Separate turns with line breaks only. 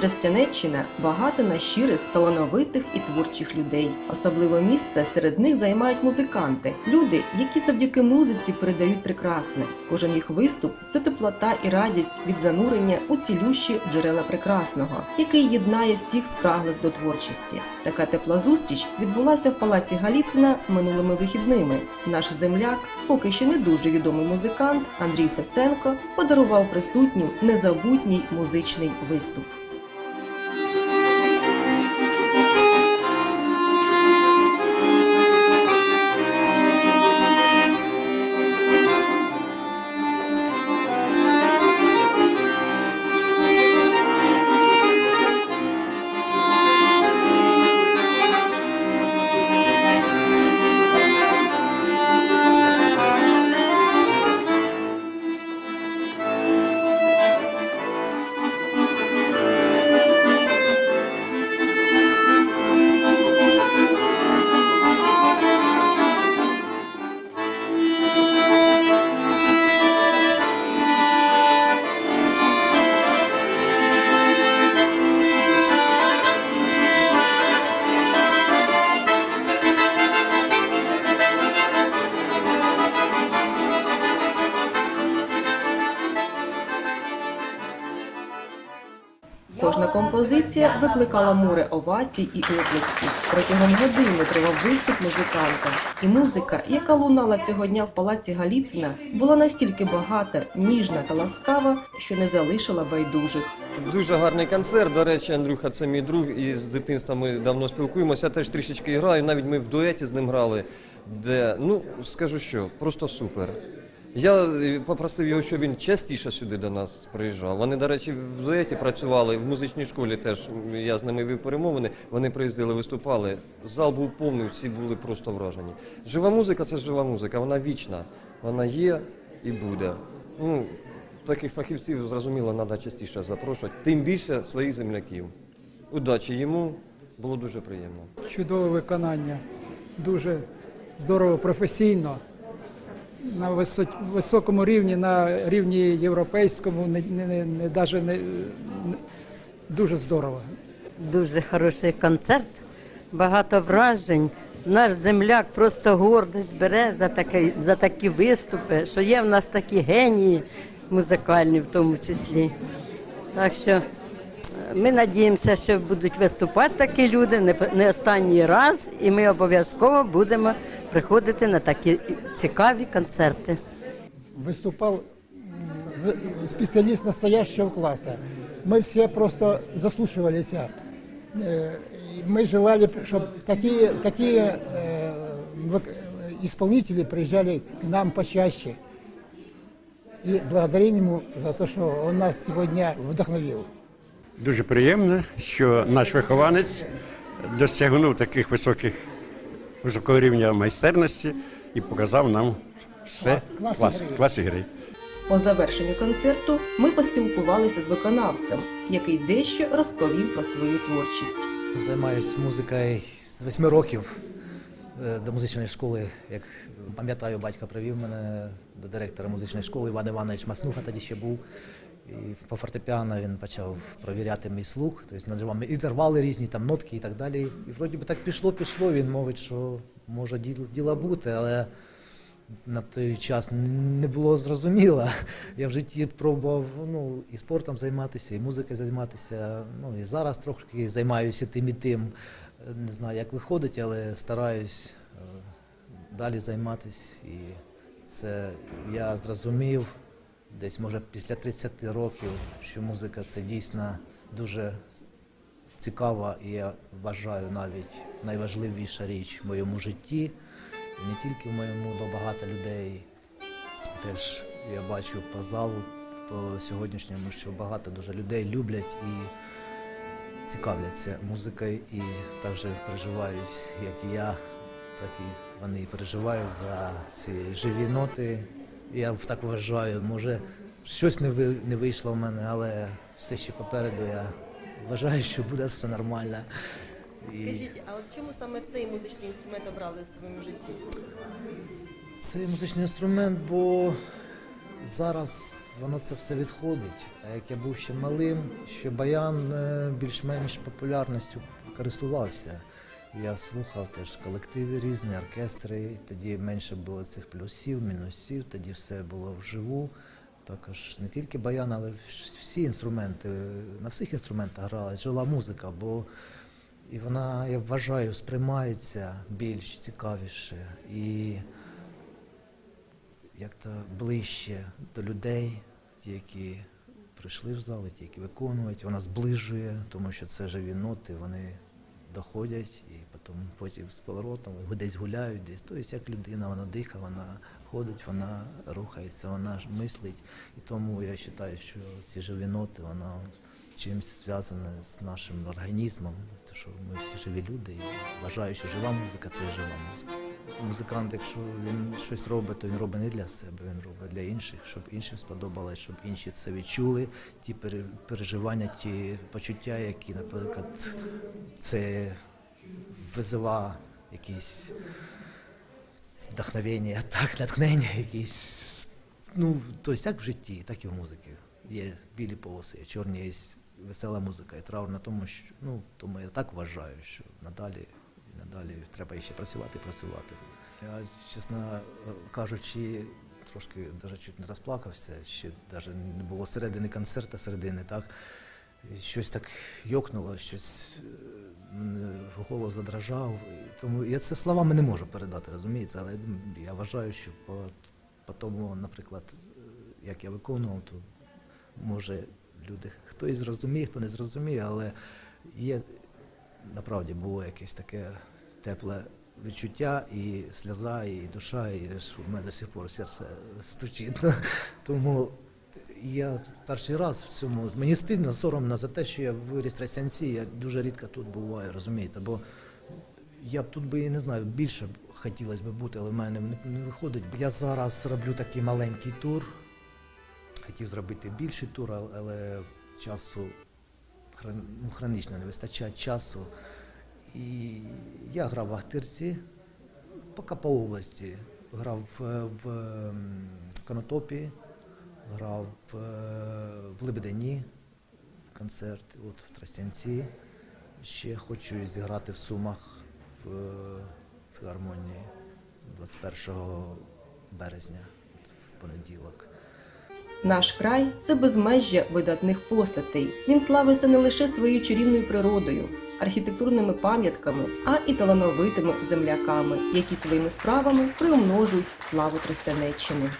Тростянеччина багата на щирих, талановитих і творчих людей. Особливе місце серед них займають музиканти, люди, які завдяки музиці передають прекрасне. Кожен їх виступ це теплота і радість від занурення у цілющі джерела прекрасного, який єднає всіх спраглих до творчості. Така тепла зустріч відбулася в палаці Галіцина минулими вихідними. Наш земляк, поки що не дуже відомий музикант Андрій Фесенко, подарував присутнім незабутній музичний виступ. Кожна композиція викликала море овацій і оплесків. Протягом години тривав виступ музиканта. І музика, яка лунала цього дня в палаці Галіцина, була настільки багата, ніжна та ласкава, що не залишила байдужих.
Дуже гарний концерт. До речі, Андрюха, це мій друг, і з дитинства ми давно спілкуємося. Я теж трішечки граю. Навіть ми в дуеті з ним грали. Де ну скажу що, просто супер. Я е, попросив його, щоб він частіше сюди до нас приїжджав. Вони, до речі, в дуеті працювали в музичній школі. Теж я з ними вів перемовини. Вони приїздили, виступали. Зал був повний, всі були просто вражені. Жива музика це жива музика. Вона вічна, вона є і буде. Ну, таких фахівців зрозуміло, треба частіше запрошувати, тим більше своїх земляків. Удачі йому було дуже приємно.
чудове виконання, дуже здорово, професійно, на високому рівні, на рівні європейському, не, не, не, даже не, не- дуже здорово.
Дуже хороший концерт, багато вражень. Наш земляк просто гордість бере за такі, за такі виступи, що є в нас такі генії музикальні в тому числі. Так що ми надіємося, що будуть виступати такі люди не, п- не останній раз, і ми обов'язково будемо приходити на такі цікаві концерти.
выступал м, в- специалист настоящего класса. Мы все просто заслушивались. Э, и Мы желали, чтобы такие, такие э, вок- э, исполнители приезжали к нам почаще. И благодарим ему за то, что он нас сегодня вдохновил.
Дуже приємно, що наш вихованець досягнув таких високих високого рівня майстерності і показав нам все
Клас- клас
клас,
ігри.
клас ігри.
По завершенню концерту ми поспілкувалися з виконавцем, який дещо розповів про свою творчість.
Займаюсь музикою з восьми років Е, до музичної школи. Як пам'ятаю, батько привів мене до директора музичної школи Іван Іванович Маснуха тоді ще був. І по фортепіано він почав провіряти мій слух, тобто називав інтервали різні, там нотки і так далі. І вроді би так пішло, пішло. Він мовить, що може діл- діла бути, але на той час не було зрозуміло. Я в житті пробував ну, і спортом займатися, і музикою займатися. Ну і зараз трохи займаюся тим і тим. Не знаю, як виходить, але стараюсь е, далі займатися. І це я зрозумів десь, може, після 30 років, що музика це дійсно дуже цікава і я вважаю навіть найважливіша річ в моєму житті. І не тільки в моєму, бо багато людей теж я бачу по залу, по сьогоднішньому, що багато дуже людей люблять і цікавляться музикою і також переживають, як і я, так і вони переживають за ці живі ноти. Я так вважаю, може щось не ви- не вийшло в мене, але все ще попереду я вважаю, що буде все нормально. І...
Скажіть, а от чому саме цей музичний інструмент обрали в своєму житті?
Це музичний інструмент, бо зараз воно це все відходить. А як я був ще малим, ще баян е, більш-менш популярністю користувався. Я слухав теж колективи різні, оркестри, тоді менше було цих плюсів, мінусів, тоді все було вживу. Також не тільки баян, але всі інструменти, на всіх інструментах грала жила музика, бо і вона, я вважаю, сприймається більш цікавіше і як-то ближче до людей, які прийшли в зал, ті, які виконують. Вона зближує, тому що це живі ноти, вони доходять і потім, потім з поворотом десь гуляють, десь. Тобто як людина, вона дихає, вона ходить, вона рухається, вона ж мислить. І тому я вважаю, що ці живі ноти, вона чимось зв'язана з нашим організмом, тому що ми всі живі люди. І вважаю, що жива музика це жива музика. Музикант, якщо він щось робить, то він робить не для себе, він робить для інших, щоб іншим сподобалось, щоб інші це відчули, ті пере- переживання, ті почуття, які, наприклад, це визива якісь вдохновення, так, натхнення, якісь. Ну, тобто як в житті, так і в музиці. Є білі полоси, чорні, є весела музика, і траурна, тому що ну, тому я так вважаю, що надалі і надалі треба ще працювати і працювати. Я, чесно кажучи, трошки даже чуть не розплакався, ще навіть не було середини концерту, середини, так. Щось так йокнуло, щось е, голос задрожав. Тому я це словами не можу передати, розумієте, але я вважаю, що по, по тому, наприклад, е, як я виконував, то може люди хтось зрозуміє, хто не зрозуміє, але є направді було якесь таке тепле відчуття, і сльоза, і душа, і у мене до сих пор серце стучить. Тому я перший раз в цьому. Мені стидно, соромно за те, що я виріс в Тростянці, я дуже рідко тут буваю, розумієте, бо я б тут би, я не знаю, більше хотілося б бути, але в мене не, не виходить. Я зараз роблю такий маленький тур. Хотів зробити більший тур, але- часу ну, хронічно не вистачає часу. І я грав в Ахтирці, поки по області. Грав в, в Конотопі, грав в, в Лебедині концерт, от в Тростянці. Ще хочу зіграти в Сумах в філармонії 21 березня, от в понеділок.
Наш край це безмежжя видатних постатей. Він славиться не лише своєю чарівною природою, архітектурними пам'ятками, а і талановитими земляками, які своїми справами приумножують славу Тростянеччини.